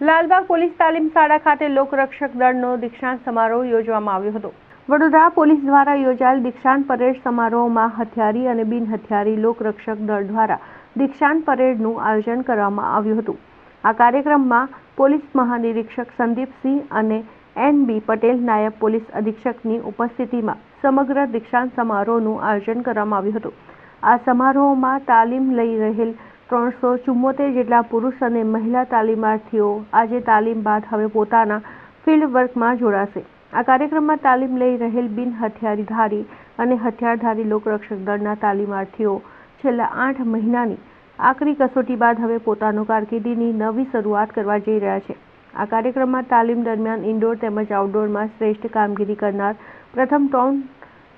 Lalbaug police તાલીમ શાળા ખાતે લોકરક્ષક દળનો દીક્ષાંત સમારોહ યોજવામાં આવ્યો હતો. વડોદરા પોલીસ દ્વારા યોજાયેલ દીક્ષાંત પરેડ સમારોહમાં હથિયારી અને બિન હથિયારી લોકરક્ષક દળ દ્વારા દીક્ષાંત પરેડનું આયોજન કરવામાં આવ્યું હતું. આ કાર્યક્રમમાં પોલીસ મહાનિરીક્ષક સંદીપસિંહ અને એન બી પટેલ નાયબ પોલીસ અધિક્ષકની ઉપસ્થિતિમાં સમગ્ર દીક્ષાંત સમારોહનું આયોજન કરવામાં આવ્યું હતું. આ સમારોહમાં તાલીમ લઈ રહેલ ત્રણસો ચુમ્મોતેર જેટલા પુરુષ અને મહિલા તાલીમાર્થીઓ આજે તાલીમ બાદ હવે પોતાના ફિલ્ડ વર્કમાં જોડાશે. આ કાર્યક્રમમાં તાલીમ લઈ રહેલ બિન હથિયારધારી અને હથિયારધારી લોકરક્ષક દળના તાલીમાર્થીઓ છેલ્લા આઠ મહિનાની આકરી કસોટી બાદ હવે પોતાનો કારકિર્દીની નવી શરૂઆત કરવા જઈ રહ્યા છે. આ કાર્યક્રમમાં તાલીમ દરમિયાન ઇન્ડોર તેમજ આઉટડોરમાં શ્રેષ્ઠ કામગીરી કરનાર પ્રથમ ત્રણ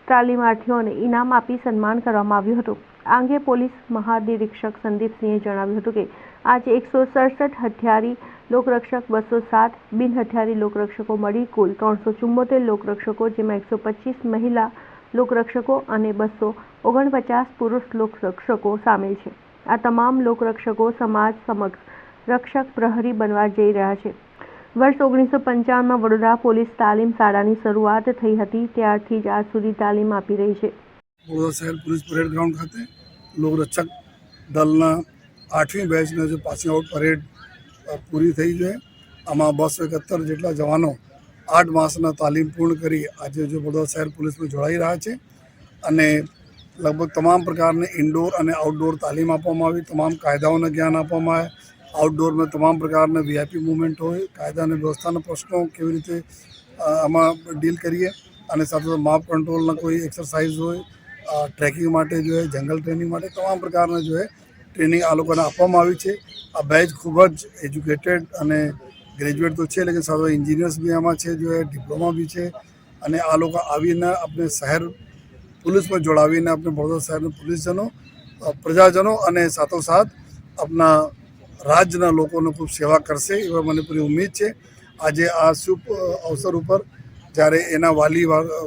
તાલીમાર્થીઓને ઇનામ આપી સન્માન કરવામાં આવ્યું હતું. આ અંગે પોલીસ મહાનિરીક્ષક સંદીપસિંહે જણાવ્યું હતું કે આજે એકસો સડસઠ હથિયારી લોકરક્ષક, બસો સાત બિન હથિયારી લોકરક્ષકો મળી, કુલ ત્રણસો ચુમ્મોતેર લોકરક્ષકો, જેમાં એકસો પચીસ મહિલા લોકરક્ષકો અને બસો ઓગણપચાસ પુરુષ લોકરક્ષકો સામેલ છે. આ તમામ લોકરક્ષકો સમાજ સમક્ષ રક્ષક પ્રહરી બનવા જઈ રહ્યા છે. વર્ષ ઓગણીસો પંચાવનમાં વડોદરા પોલીસ તાલીમ શાળાની શરૂઆત થઈ હતી, ત્યારથી જ આજ સુધી તાલીમ આપી રહી છે. વડોદરા શહેર પોલીસ પરેડ ગ્રાઉન્ડ ખાતે લોકરક્ષક દળના આઠમી બેચને જે પાસિંગ આઉટ પરેડ પૂરી થઈ છે. આમાં બસો એકાત્તર જેટલા જવાનો આઠ માસના તાલીમ પૂર્ણ કરી આજે જો વડોદરા શહેર પોલીસમાં જોડાઈ રહ્યા છે અને લગભગ તમામ પ્રકારની ઇન્ડોર અને આઉટડોર તાલીમ આપવામાં આવી. તમામ કાયદાઓને જ્ઞાન આપવામાં આવે. આઉટડોરમાં તમામ પ્રકારના વીઆઈપી મુવમેન્ટ હોય, કાયદા અને વ્યવસ્થાના પ્રશ્નો કેવી રીતે આમાં ડીલ કરીએ અને સાથે સાથે માપ કંટ્રોલના કોઈ એક્સરસાઇઝ હોય ટ્રેકિંગ માટે જોઈએ જંગલ ટ્રેનિંગ માટે તમામ પ્રકારના જોઈએ ટ્રેનિંગ આ લોકોને આપવામાં આવી છે. આ બેચ ખૂબ જ એજ્યુકેટેડ અને ગ્રેજ્યુએટ તો છે, લેકિન સાથે એન્જિનિયર્સ બી આમાં છે, જો છે ડિપ્લોમા બી છે. અને આ લોકો આવીને આપણે શહેર પોલીસમાં જોડાવીને આપણે વડોદરા શહેરના પોલીસજનો પ્રજાજનો અને સાથોસાથ આપણા રાજ્યના લોકોને ખૂબ સેવા કરશે એવા મને પૂરી ઉમેદ છે. આજે આ શુભ અવસર ઉપર જ્યારે એના વાલી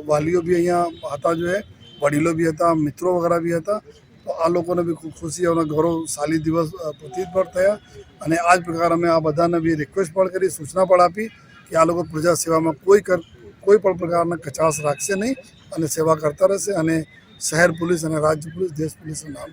વાલીઓ બી અહીંયા હતા જો છે વડીલો બી હતા, મિત્રો વગેરે બી હતા તો આ લોકોને બી ખૂબ ખુશી અને ગૌરવશાલી દિવસ પ્રતીત પણ થયા અને આ જ પ્રકાર અમે આ બધાને બી રિક્વેસ્ટ પણ કરી, સૂચના પણ આપી કે આ લોકો પ્રજા સેવામાં કોઈ કર, કોઈ પણ પ્રકારના કચાશ રાખશે નહીં અને સેવા કરતા રહેશે અને શહેર પોલીસ અને રાજ્ય પોલીસ, દેશ પોલીસનું નામ.